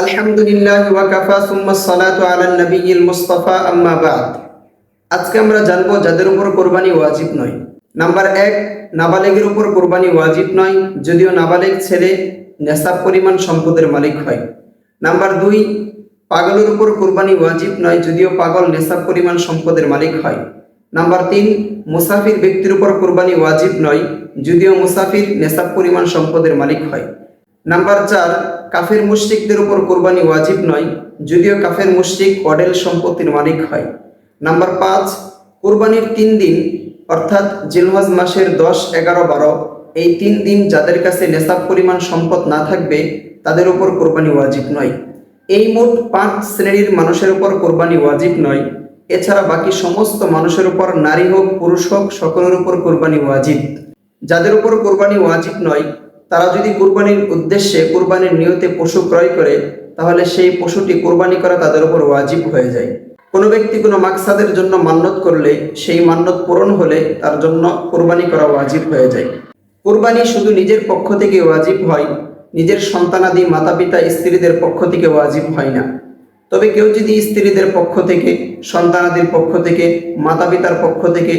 আলহামদুলিল্লাহ ওয়াকাফা সুম্মা সালাতু আলা নবিয়িল মুস্তাফা আম্মা বাদ। আজকে আমরা জানব যাদের উপর কোরবানি ওয়াজিব নয়। নাম্বার এক, নাবালেগের উপর কোরবানি ওয়াজিব নয়, যদিও নাবালেগ ছেলে নেশাব পরিমাণ সম্পদের মালিক হয়। নাম্বার দুই, পাগলের উপর কোরবানি ওয়াজিব নয়, যদিও পাগল নেশাব পরিমাণ সম্পদের মালিক হয়। নাম্বার তিন, মুসাফির ব্যক্তির উপর কোরবানি ওয়াজিব নয়, যদিও মুসাফির নেশাব পরিমাণ সম্পদের মালিক হয়। নাম্বার চার, কাফের মুশরিকদের উপর কোরবানি ওয়াজিব নয়, যদিও কাফের মুশরিক অডেল সম্পত্তির মালিক হয়। নাম্বার পাঁচ, কোরবানির তিন দিন, অর্থাৎ জিলহজ মাসের দশ, এগারো, বারো, এই তিন দিন যাদের কাছে নেশাব পরিমাণ সম্পদ না থাকবে, তাদের উপর কোরবানি ওয়াজিব নয়। এই মোট পাঁচ শ্রেণির মানুষের উপর কোরবানি ওয়াজিব নয়। এছাড়া বাকি সমস্ত মানুষের উপর নারী হোক, পুরুষ হোক, সকলের উপর কোরবানি ওয়াজিব। যাদের উপর কোরবানি ওয়াজিব নয় তারা যদি কোরবানির উদ্দেশ্যে কোরবানির নিয়তে পশু ক্রয় করে, তাহলে সেই পশুটি কোরবানি করা তাদের উপর ওয়াজিব হয়ে যায়। কোনো ব্যক্তি কোনো মাকসাদের জন্য মান্যত করলে, সেই মান্যত পূরণ হলে তার জন্য কোরবানি করা ওয়াজিব হয়ে যায়। কোরবানি শুধু নিজের পক্ষ থেকে ওয়াজিব হয়, নিজের সন্তানাদি মাতা পিতা স্ত্রীদের পক্ষ থেকে ওয়াজিব হয় না। তবে কেউ যদি স্ত্রীদের পক্ষ থেকে সন্তানাদির পক্ষ থেকে মাতা পিতার পক্ষ থেকে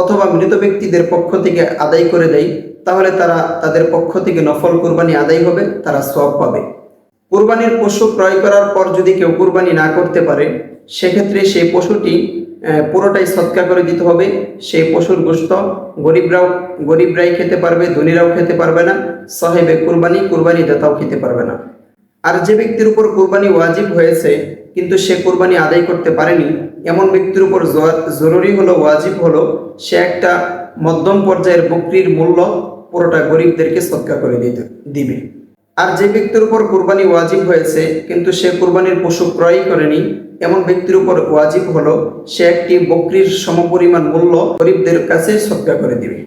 অথবা মৃত ব্যক্তিদের পক্ষ থেকে আদায় করে দেয়, তাহলে তারা তাদের পক্ষ থেকে নফল কোরবানি আদায় হবে, তারা সব পাবে। কোরবানির পশু ক্রয় করার পর যদি কেউ কোরবানি না করতে পারে, সেক্ষেত্রে সেই পশুটি পুরোটাই সৎকার করে দিতে হবে। সেই পশুর গোস্ত গরিবরাও, গরিবরাই খেতে পারবে, ধনীরাও খেতে পারবে না, সাহেবে কোরবানি কোরবানি দাতাও খেতে পারবে না। আর যে ব্যক্তির উপর কোরবানি ওয়াজিব হয়েছে কিন্তু সে কোরবানি আদায় করতে পারেনি। এমন ব্যক্তির উপর জরুরি হলো, ওয়াজিব হলো, সে একটা মধ্যম পর্যায়ের বকরির মূল্য পুরোটা গরিবদেরকে সৎকার করে দিতে দিবে। আর যে ব্যক্তির উপর কোরবানি ওয়াজিব হয়েছে, কিন্তু সে কোরবানির পশু ক্রয় করেনি, এমন ব্যক্তির উপর ওয়াজিব হলো, সে একটি বকরির সমপরিমাণ মূল্য গরিবদের কাছে সৎকার করে দিবে।